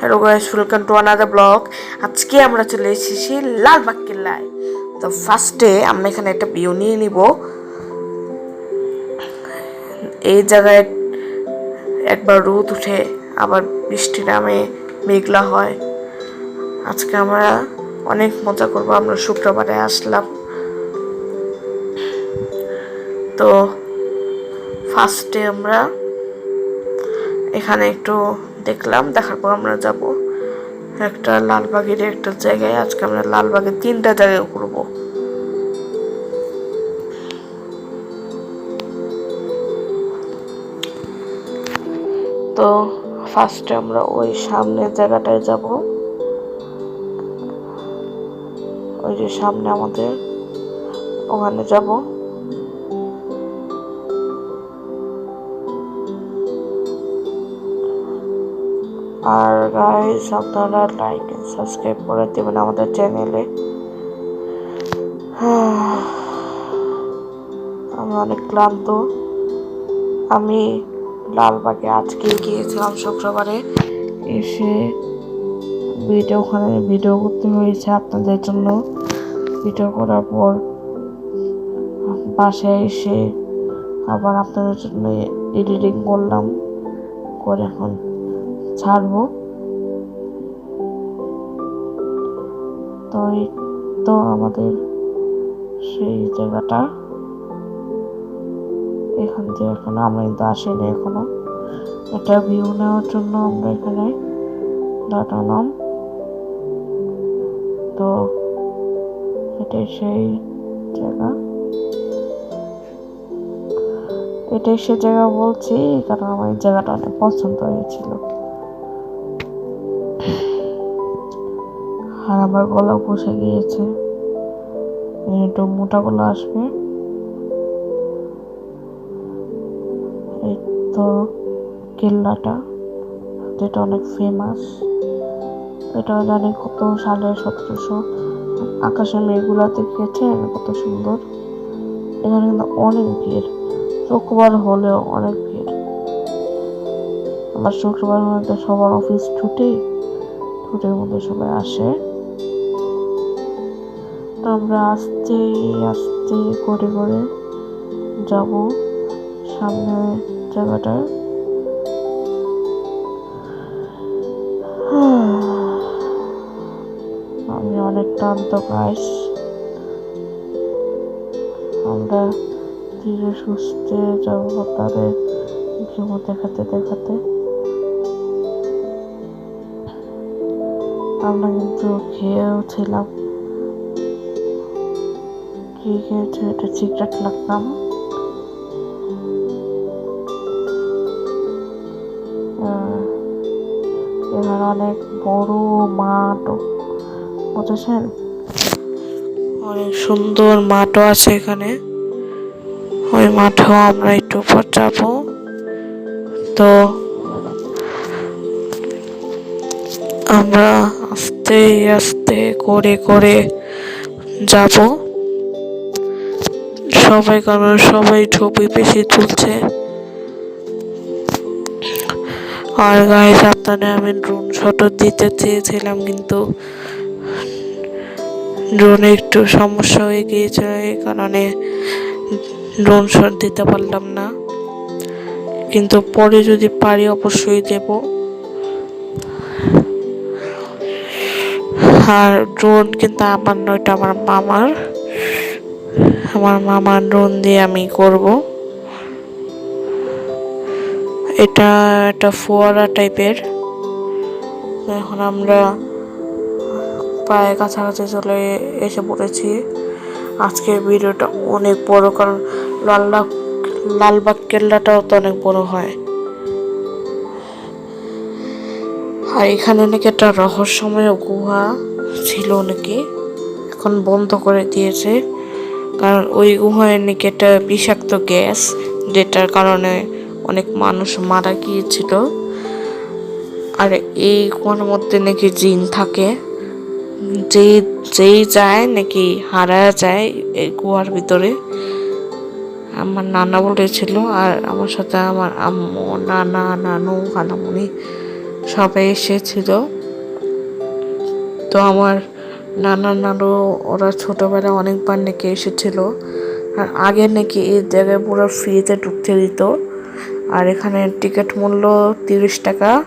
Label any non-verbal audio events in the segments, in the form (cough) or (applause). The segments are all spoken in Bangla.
Hello guys welcome to another blog আজকে আমরা চলে এসেছি লালবাগ কেল্লায় তো ফার্স্টে আমরা এখানে একটা ভিউ নিয়ে নিব। এই জায়গায় একবার রোদ উঠে আবার বৃষ্টি নামে মেঘলা হয়। আজকে আমরা অনেক মজা করব, আমরা শুক্রবারে আসলাম। তো ফার্স্টে আমরা এখানে একটু দেখলাম, দেখার পর আমরা যাব একটা লালবাগের একটা জায়গায়। আজকে আমরা লালবাগের তিনটা জায়গায় ঘুরবো। তো ফার্স্টে আমরা ওই সামনের জায়গাটায় যাব। ওই যে সামনে আমাদের, ওখানে যাব। আর গাইস আপনারা লাইক এন্ড সাবস্ক্রাইব করে দেবেন আমাদের চ্যানেলে (sighs) আমি অনেক ক্লান্ত। আমি লালবাগে আজকে গিয়েছিলাম শুক্রবারে। এসে ভিডিও ওখানে ভিডিও করতে হয়েছে আপনাদের জন্য। ভিডিও করার পর বাসায় এসে আবার আপনাদের জন্য এডিটিং করলাম। করে এখন ছাড়বো। তো তো আমাদের সেই জায়গাটা এখান থেকে এখন আমরা কিন্তু আসিনি এখনও। একটা ভিউ নেওয়ার জন্য আমরা এখানে দাঁড়ালাম। তো এটাই সেই জায়গা। এটাই সে জায়গা বলছি, কারণ আমার এই জায়গাটা অনেক পছন্দ হয়েছিল। আমার গলা বসে গিয়েছে। একটু মোটা গলা আসবে। তো কেল্লাটা, যেটা অনেক ফেমাস এটা জানি কত সালে, সতেরোশো আকাশে মেঘগুলা দেখেছেন কত সুন্দর। এখানে কিন্তু অনেক ভিড়। শুক্রবার হলেও অনেক ভিড়। আবার শুক্রবার মধ্যে সবার অফিস ছুটি। ছুটির মধ্যে সবাই আসে। তো আমরা আস্তে আস্তে করে করে যাব সামনে জায়গাটায় আমি অনেক ক্লান্ত গাইস আমরা ধীরে সুস্থে যাব তাদের ভিউ দেখাতে দেখাতে। আমরা কিন্তু খেয়েও ছিলাম কি খেয়েছে এটা সিগারেট লাগতাম এখানে অনেক বড় মাঠ। বুঝেছেন? অনেক সুন্দর মাঠও আছে এখানে। ওই মাঠেও আমরা একটু পর যাব। তো আমরা আস্তে আস্তে করে করে যাব। সবাই কারণ সবাই ছবি বেশি তুলছে। আর গাইস আপনারা আমি ড্রোন শটও দিতে চেয়েছিলাম কিন্তু ড্রোনে একটু সমস্যা হয়ে গিয়েছিল এই কারণে ড্রোন শট দিতে পারলাম না। কিন্তু পরে যদি পারি অবশ্যই দেব। আর ড্রোন কিন্তু আমার নয়টা আমার মামার। আমার মামার ড্রোন দিয়ে আমি করব। এটা একটা ফোয়ারা টাইপের। এখন আমরা প্রায় কাছাকাছি চলে এসে পড়েছি। আজকের ভিডিওটা অনেক বড়, কারণ লালবাগ লালবাগ কেল্লাটাও তো অনেক বড় হয়। আর এখানে নাকি একটা রহস্যময় গুহা ছিল নাকি, এখন বন্ধ করে দিয়েছে। কারণ ওই গুহায় নাকি একটা বিষাক্ত গ্যাস, যেটার কারণে অনেক মানুষ মারা গিয়েছিল। আর এই গুহার মধ্যে নাকি জিন থাকে। যে, যেই যায় নাকি হারা যায় এই গুহার ভিতরে। আমার নানা বলেছিল আর আমার সাথে আমার আম্মু, নানা, নানু খালামুনি সবাই এসেছিল। তো আমার নানা নানু, ওরা ছোটবেলায় অনেকবার নাকি এসেছিল। আর আগে নাকি এই জায়গায় পুরো ফ্রিতে ঢুকতে দিত। আর এখানে টিকিট মূল্য তিরিশ টাকা।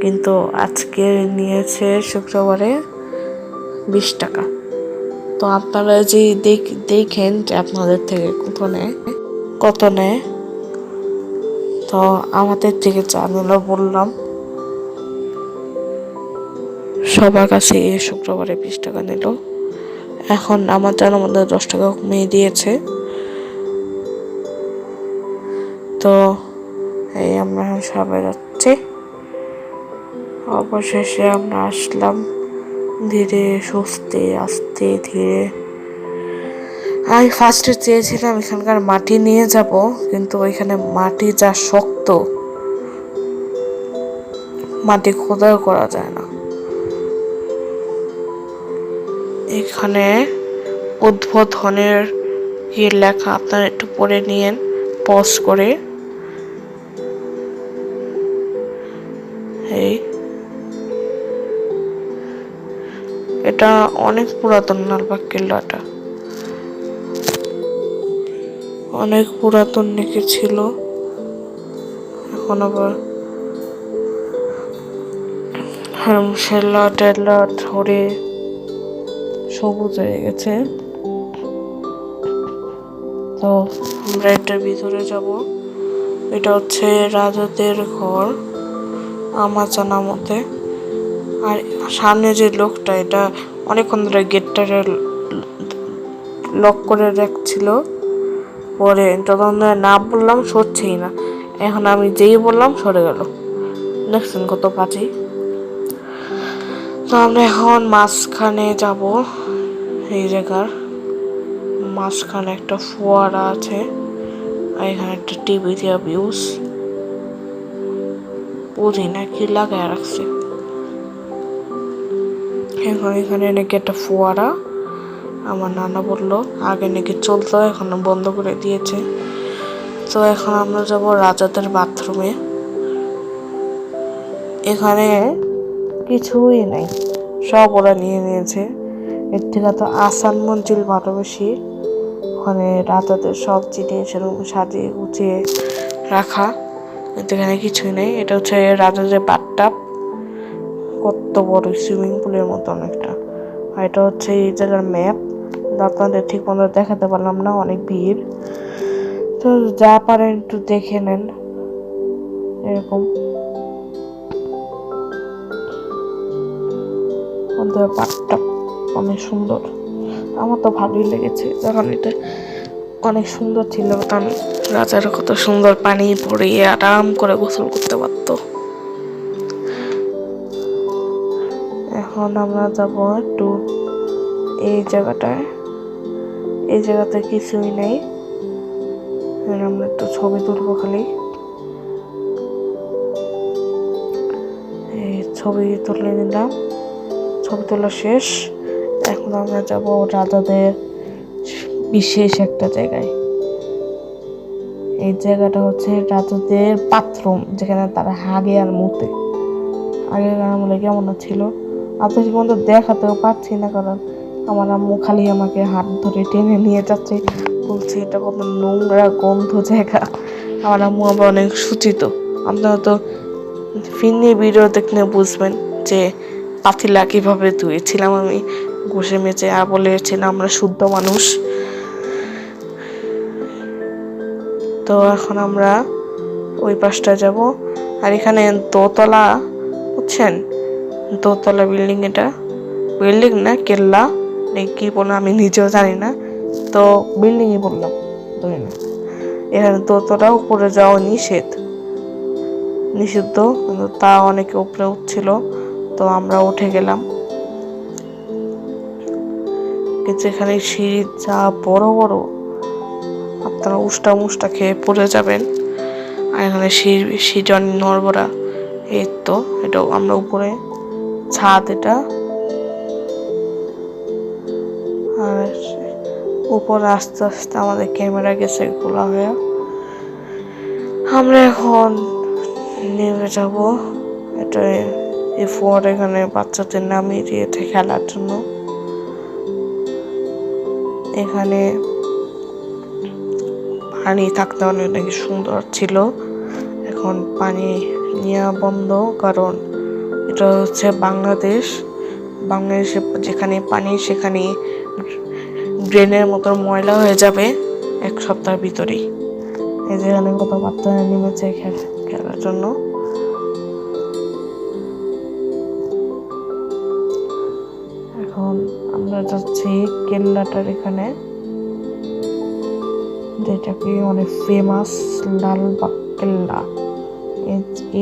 কিন্তু আজকে নিয়েছে শুক্রবারে বিশ টাকা। তো আপনারা যে দেখ- দেখেন যে আপনাদের থেকে কত নেয় কত নেয়, তো আমাদের থেকে চা নিল বললাম। সবার কাছে এই শুক্রবারে বিশ টাকা নিল। এখন আমার জানার মধ্যে দশ টাকা কমিয়ে দিয়েছে। তো এই আমরা সবাই যাচ্ছি। অবশেষে আমরা আসলাম ধীরে, সুস্থে, আস্তে, ধীরে। আমি ফার্স্টে চেয়েছিলাম এখানকার মাটি নিয়ে যাব, কিন্তু ওইখানে মাটি যা শক্ত, মাটি খোদাও করা যায় না। এখানে উদ্বোধনের কি লেখা, আপনারা একটু পড়ে নিয়েন পজ করে। এই। এটা অনেক পুরাতন লালবাগ কেল্লাটা অনেক পুরাতন নাকি ছিল। এখন আবার হেমশেলা টেলা ধরে সবুজ হয়ে গেছে। তো আমরা এটার ভিতরে যাব। এটা হচ্ছে রাজাদের ঘর, আমার জানা মতে। আর সামনে যে লোকটা, এটা অনেকক্ষণ ধরে গেটটারে লক করে রাখছিল। পরে যখন ধরে না বললাম, সরছেই না। এখন আমি যেই বললাম, সরে গেল। দেখছেন কত পাচি তো আমরা এখন মাঝখানে যাব। এই জায়গার মাঝখানে একটা ফোয়ারা আছে, আর এখানে একটা টিভি দেওয়া ভিউজ বুঝি না কি লাগায় রাখছে। এখন এখানে নাকি একটা ফোয়ারা, আমার নানা বলল, আগে নাকি চলতো, এখন বন্ধ করে দিয়েছে। তো এখন আমরা যাব রাজাদের বাথরুমে এখানে কিছুই নাই, সব ওরা নিয়ে নিয়েছে। এর থেকে তো আসান মঞ্জিল ভালোবাসি। ওখানে রাজাদের সব জিনিস এরকম সাজিয়ে গুছিয়ে রাখা। এখানে কিছুই নেই। এটা হচ্ছে রাজাদের বাথটাব। কত বড় সুইমিং পুলের মতো অনেকটা। আর এটা হচ্ছে এই জায়গার ম্যাপ আপনাদের ঠিক মতো দেখাতে পারলাম না, অনেক ভিড়। তো যা পারেন একটু দেখে নেন। এরকম। পাটটা অনেক সুন্দর। আমার তো ভালোই লেগেছে যখন এটা অনেক সুন্দর ছিল তখন রাজার কত সুন্দর পানি পড়িয়ে আরাম করে গোসল করতে পারতো। এখন আমরা যাব একটু এই জায়গাটায়। এই জায়গাতে কিছুই নেই। আমরা একটু ছবি তুলবো খালি। এই ছবি তুলে নিলাম। ছবি তোলা শেষ। এখন আমরা যাব রাজাদের বিশেষ একটা জায়গায়। এই জায়গাটা হচ্ছে রাজাদের বাথরুম যেখানে তারা হাগে আর মুতে আগেকার আমলে কেমন ছিল? আপনার পর্যন্ত দেখাতেও পাচ্ছি না, কারণ আমার আম্মু খালি আমাকে হাত ধরে টেনে নিয়ে যাচ্ছে। বলছে, এটা কত নোংরা গন্ধ জায়গা। আমার আম্মু আবার অনেক সূচিত। আপনারা তো ফিরনি ভিডিও দেখলে বুঝবেন যে পাতিলা কীভাবে ধুয়েছিলাম আমি। ঘষে মেচে আর বলেছিলাম আমরা শুদ্ধ মানুষ। তো এখন আমরা ওই পাশটা যাব। আর এখানে দোতলা, বুঝছেন? দোতলা বিল্ডিং এটা। বিল্ডিং না, কেল্লা? কি বললাম আমি নিজেও জানি না। তো বিল্ডিংই বললাম, ধরি না এখানে দোতলা, উপরে যাওয়া নিষেধ। নিষিদ্ধ, কিন্তু তা অনেকে উপরে উঠছিল। তো আমরা উঠে গেলাম। কিন্তু এখানে সিঁড়ি যা বড় বড়। আপনারা উষ্টা মুষ্টা খেয়ে পড়ে যাবেন। আর এখানে অনেক নড়বড়া এই তো, এটাও আমরা উপরে। ছাদ এটা। আর উপরে আস্তে আস্তে আমাদের ক্যামেরা গেছে খোলা হয়ে। আমরা এখন নেমে যাব। এটা এই ফোয়ার এখানে বাচ্চাদের নামিয়ে দিয়েছে খেলার জন্য। এখানে পানি থাকতে অনেক নাকি সুন্দর ছিল। এখন পানি নেওয়া বন্ধ, কারণ এটা হচ্ছে বাংলাদেশ। বাংলাদেশে যেখানে পানি, সেখানে ড্রেনের মতো ময়লা হয়ে যাবে এক সপ্তাহের ভিতরেই। এই যেখানে কত বাচ্চারা নেমেছে খেলা খেলার জন্য। কেল্লাটার এখানে, যেটাকে অনেক ফেমাস লালবাগ কেল্লা।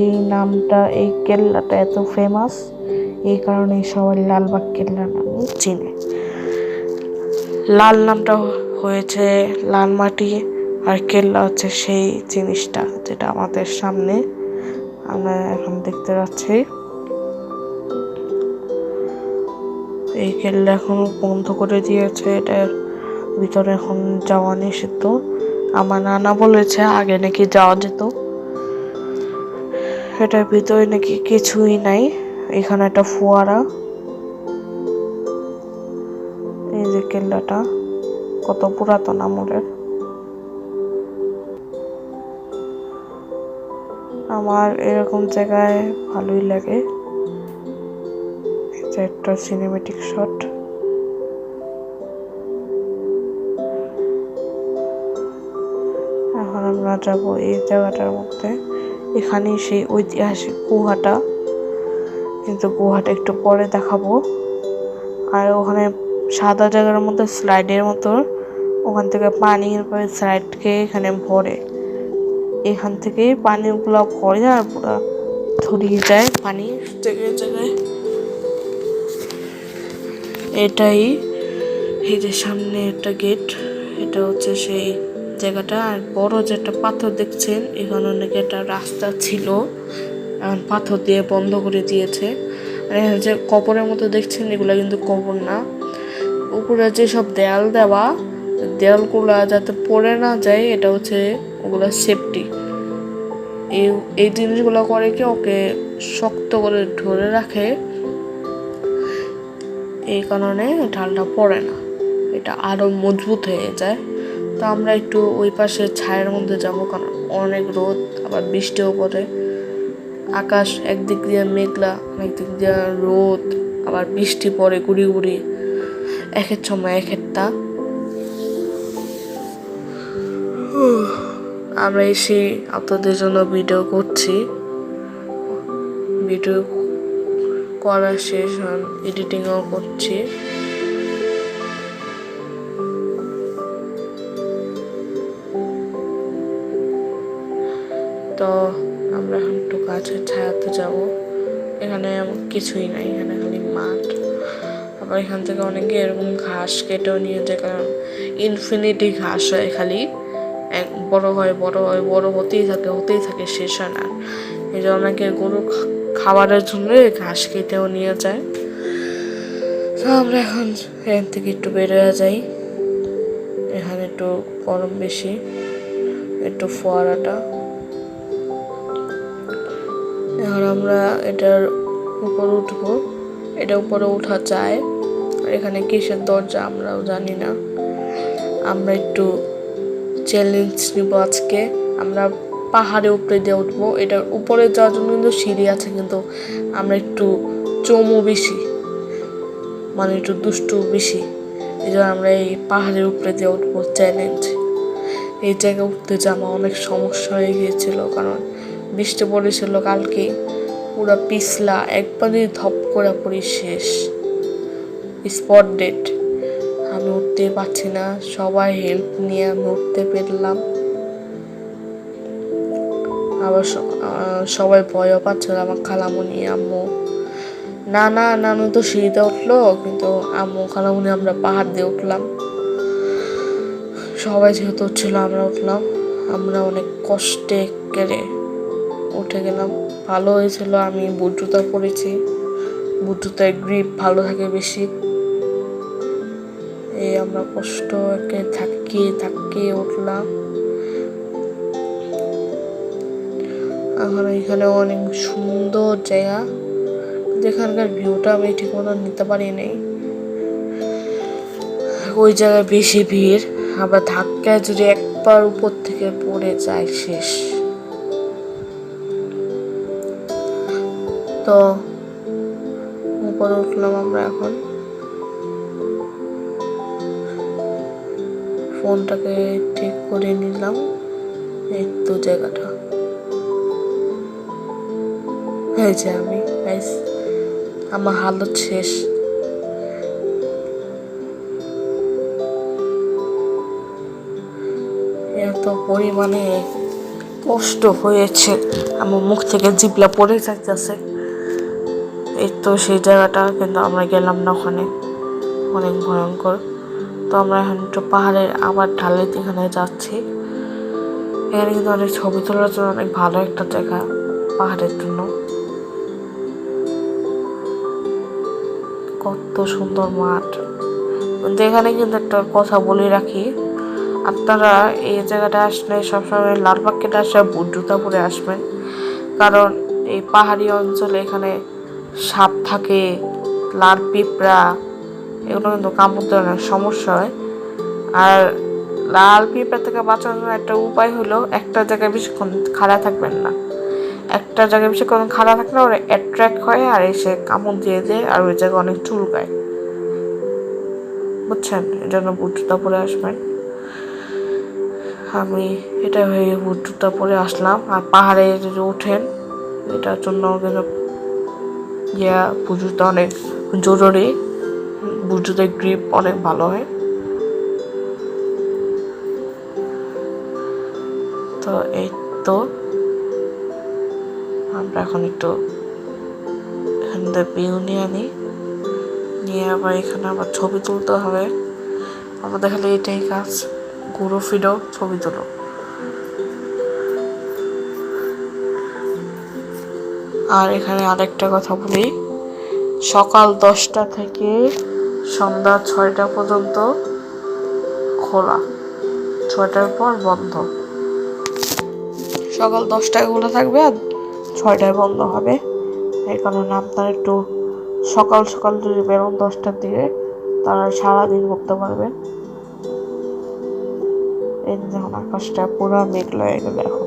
এই নামটা, এই কেল্লাটা এত ফেমাস এই কারণে সবাই লালবাগ কেল্লা নামে চিনে। লাল নামটা হয়েছে লাল মাটি, আর কেল্লা হচ্ছে সেই জিনিসটা যেটা আমাদের সামনে আমরা এখন দেখতে পাচ্ছি এই কেল্লা এখন বন্ধ করে দিয়েছে এটার ভিতরে এখন যাওয়া নিষিদ্ধ। আমার নানা বলেছে আগে নাকি যাওয়া যেত। এটার ভিতরে নাকি কিছুই নাই, এখানে একটা ফোয়ারা। এই যে কেল্লাটা কত পুরাতন আমলের। আমার এরকম জায়গায় ভালোই লাগে। এটা একটা সিনেমেটিক শট এখন আমরা যাব এই জায়গাটার মধ্যে। এখানেই সেই ঐতিহাসিক গুহাটা। কিন্তু গুহাটা একটু পরে দেখাবো। আর ওখানে সাদা জায়গার মধ্যে স্লাইডের মতো। ওখান থেকে পানির পরে স্লাইডকে এখানে ভরে। এখান থেকে পানিগুলো ভরে আর পুরো ধরিয়ে যায় পানি। জায়গায় জায়গায় এটাই, এই যে সামনে একটা গেট, এটা হচ্ছে সেই জায়গাটা। আর বড় যে একটা পাথর দেখছেন, এখানে অনেক একটা রাস্তা ছিল, এখন পাথর দিয়ে বন্ধ করে দিয়েছে। আর এখানে যে কবরের মতো দেখছেন, এগুলো কিন্তু কবর না। উপরে যে সব দেয়াল দেওয়া, দেয়ালগুলো যাতে পড়ে না যায়, এটা হচ্ছে ওগুলো সেফটি এই এই জিনিসগুলো করে কি ওকে শক্ত করে ধরে রাখে। এই কারণে ঢালটা পড়ে না। এটা আরও মজবুত হয়ে যায়। তো আমরা একটু ওই পাশে ছায়ের মধ্যে যাব কারণ অনেক রোদ, আবার বৃষ্টিও পড়ে। আকাশ একদিক দিয়ে মেঘলা একদিক দিয়ে রোদ, আবার বৃষ্টি পড়ে গুড়ি গুড়ি। একের সময় এক একটা। আমরা এসে আপনাদের জন্য ভিডিও করছি। ভিডিও করা শেষ হন, এডিটিংও করছি। তো আমরা এখন একটু গাছের ছায়াতে যাব। এখানে কিছুই নাই, এখানে খালি মাঠ। আবার এখান থেকে অনেকে এরকম ঘাস কেটেও নিয়ে যায়, কারণ ইনফিনিটি ঘাস হয় খালি। এক বড় হয় বড় হয়, বড় হতেই থাকে হতেই থাকে, শেষ হয় না। এই জন্য অনেকে গরু খাবারের জন্য ঘাস কেটেও নিয়ে যায়। তো আমরা এখন এখান থেকে একটু বেরোয়া যাই। এখানে একটু গরম বেশি, একটু ফোয়ারাটা। এখন আমরা এটার উপরে উঠবো। এটা উপরে উঠা যায়। এখানে কিসের দরজা আমরাও জানি না। আমরা একটু চ্যালেঞ্জ নিব আজকে। আমরা পাহাড়ে উপরে দিয়ে উঠবো। এটার উপরে যাওয়ার জন্য কিন্তু সিঁড়ি আছে, কিন্তু আমরা একটু চমু বেশি মানে একটু দুষ্টু বেশি। এই জন্য আমরা এই পাহাড়ের উপরে দিয়ে উঠবো চ্যালেঞ্জ এই জায়গায় উঠতে যাওয়া অনেক সমস্যা হয়ে গিয়েছিল, কারণ বৃষ্টি পড়েছিল কালকে, পুরো পিছলা, একবারই ধপ করে পড়ি শেষ। স্পট ডেট আমি উঠতে পারছি না, সবাই হেল্প নিয়ে আমি উঠতে পেরলাম। আবার সবাই ভয়ও পাচ্ছিল আমার খালামুনি, আম্মু। না না, নানু তো সিঁড়িতে উঠল, কিন্তু আম্মু, খালামুনি আমরা পাহাড় দিয়ে উঠলাম। সবাই যেহেতু উঠছিল, আমরা উঠলাম। আমরা অনেক কষ্টে কেড়ে উঠে গেলাম। ভালো হয়েছিল, আমি বুট জুতা পরেছি গ্রিপ ভালো থাকে বেশি। এই আমরা কষ্ট একে থাকি থাকি, উঠলাম। এখন এখানে অনেক সুন্দর জায়গা। যেখানকার ভিউটা আমি ঠিক মতো নিতে পারি নাই। ওই জায়গায় বেশি ভিড়। আবার ধাক্কায় যদি একবার উপর থেকে পড়ে যায় শেষ। তো, উপরে উঠলাম আমরা এখন। ফোনটাকে ঠিক করে নিলাম। এই তো জায়গাটা। হয়েছে আমি গাইস আমার হালত শেষ। এত পরিমাণে কষ্ট হয়েছে। আমার মুখ থেকে জিবলা পড়ে যাইতেছে। এই তো সেই জায়গাটা কিন্তু আমরা গেলাম না ওখানে। অনেক ভয়ঙ্কর। তো আমরা এখন একটু পাহাড়ের আবার ঢালের এখানে যাচ্ছি। এখানে কিন্তু অনেক ছবি তোলার জন্য অনেক ভালো একটা জায়গা পাহাড়ের জন্য। কত সুন্দর মাঠ। এখানে কিন্তু একটা কথা বলে রাখি, আপনারা এই জায়গাটা আসলে সবসময় লালবাগ কেটে আসে বুট জুতা পরে আসবেন। কারণ এই পাহাড়ি অঞ্চলে এখানে সাপ থাকে, লাল পিঁপড়া, এগুলো কিন্তু কামড়তে অনেক সমস্যা হয়। আর লাল পিঁপড়া থেকে বাঁচানোর একটা উপায় হলো একটা জায়গায় বেশিক্ষণ খাড়া থাকবেন না। একটা জায়গায় বেশিক্ষণ খাড়া থাকলে ওরা অ্যাট্রাক্ট হয় আর এসে কামড় দিয়ে দেয় আর ওই জায়গায় অনেক চুলকায় বুঝছেন? এই জন্য বুট জুতা পরে আসবেন। আমি এটা হয়ে বুট জুতা পরে আসলাম। আর পাহাড়ে যদি ওঠেন, এটার জন্য ইয়া বুট অনেক জরুরি। বুট গ্রিপ অনেক ভালো হয়। তো এই তো। আমরা এখন একটু এখান থেকে নিয়ে আনি নিয়ে আবার এখানে আবার ছবি তুলতে হবে। আমাদের খালি এটাই কাজ। ঘুরো ফিরো ছবি তুলো। আর এখানে আরেকটা কথা বলি। সকাল দশটা থেকে সন্ধ্যা ছয়টা পর্যন্ত খোলা। ছয়টার পর বন্ধ। সকাল দশটায় খোলা থাকবে আর ছয়টায় বন্ধ হবে। এই কারণে আপনার একটু সকাল সকাল যদি বেরোন দশটার দিকে তারা সারাদিন ঘুরতে পারবেন। এই দেখুন, আকাশটা পুরো মেঘলা হয়ে গেল এখন।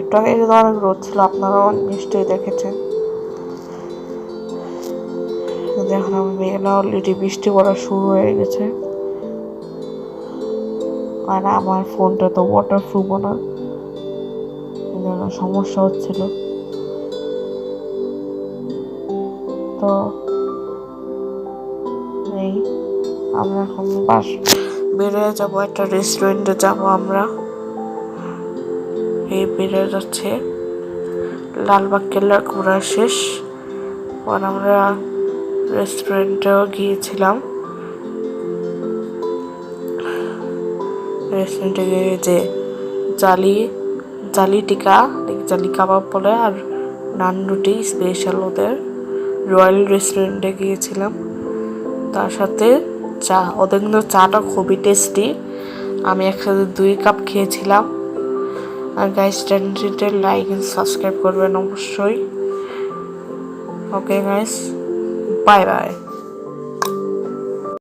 একটু আগে অনেক রোদ ছিল, আপনারাও নিশ্চয়ই দেখেছেন। দেখুন, আমি মেঘলা অলরেডি বৃষ্টি পড়া শুরু হয়ে গেছে। আর আমার ফোনটা তো ওয়াটার প্রুফও না। সমস্যা হচ্ছিল। তো এই আমরা এখন বাস বেরোয় যাব, একটা রেস্টুরেন্টে যাব আমরা। এই বেরোয় যাচ্ছে। লালবাগ কেল্লার ঘোরা শেষ। পর আমরা রেস্টুরেন্টেও গিয়েছিলাম। রেস্টুরেন্টে গিয়ে যে জালি জালি টিকা, জালি কাবাব বলে, আর নান রুটি স্পেশাল ওদের। রয়্যাল রেস্টুরেন্টে গিয়েছিলাম। তার সাথে চা, ওদের কিন্তু চাটা খুবই টেস্টি। আমি একসাথে দুই কাপ খেয়েছিলাম। আর গাইস চ্যানেলটিতে লাইক এন্ড সাবস্ক্রাইব করবেন অবশ্যই। Okay guys bye bye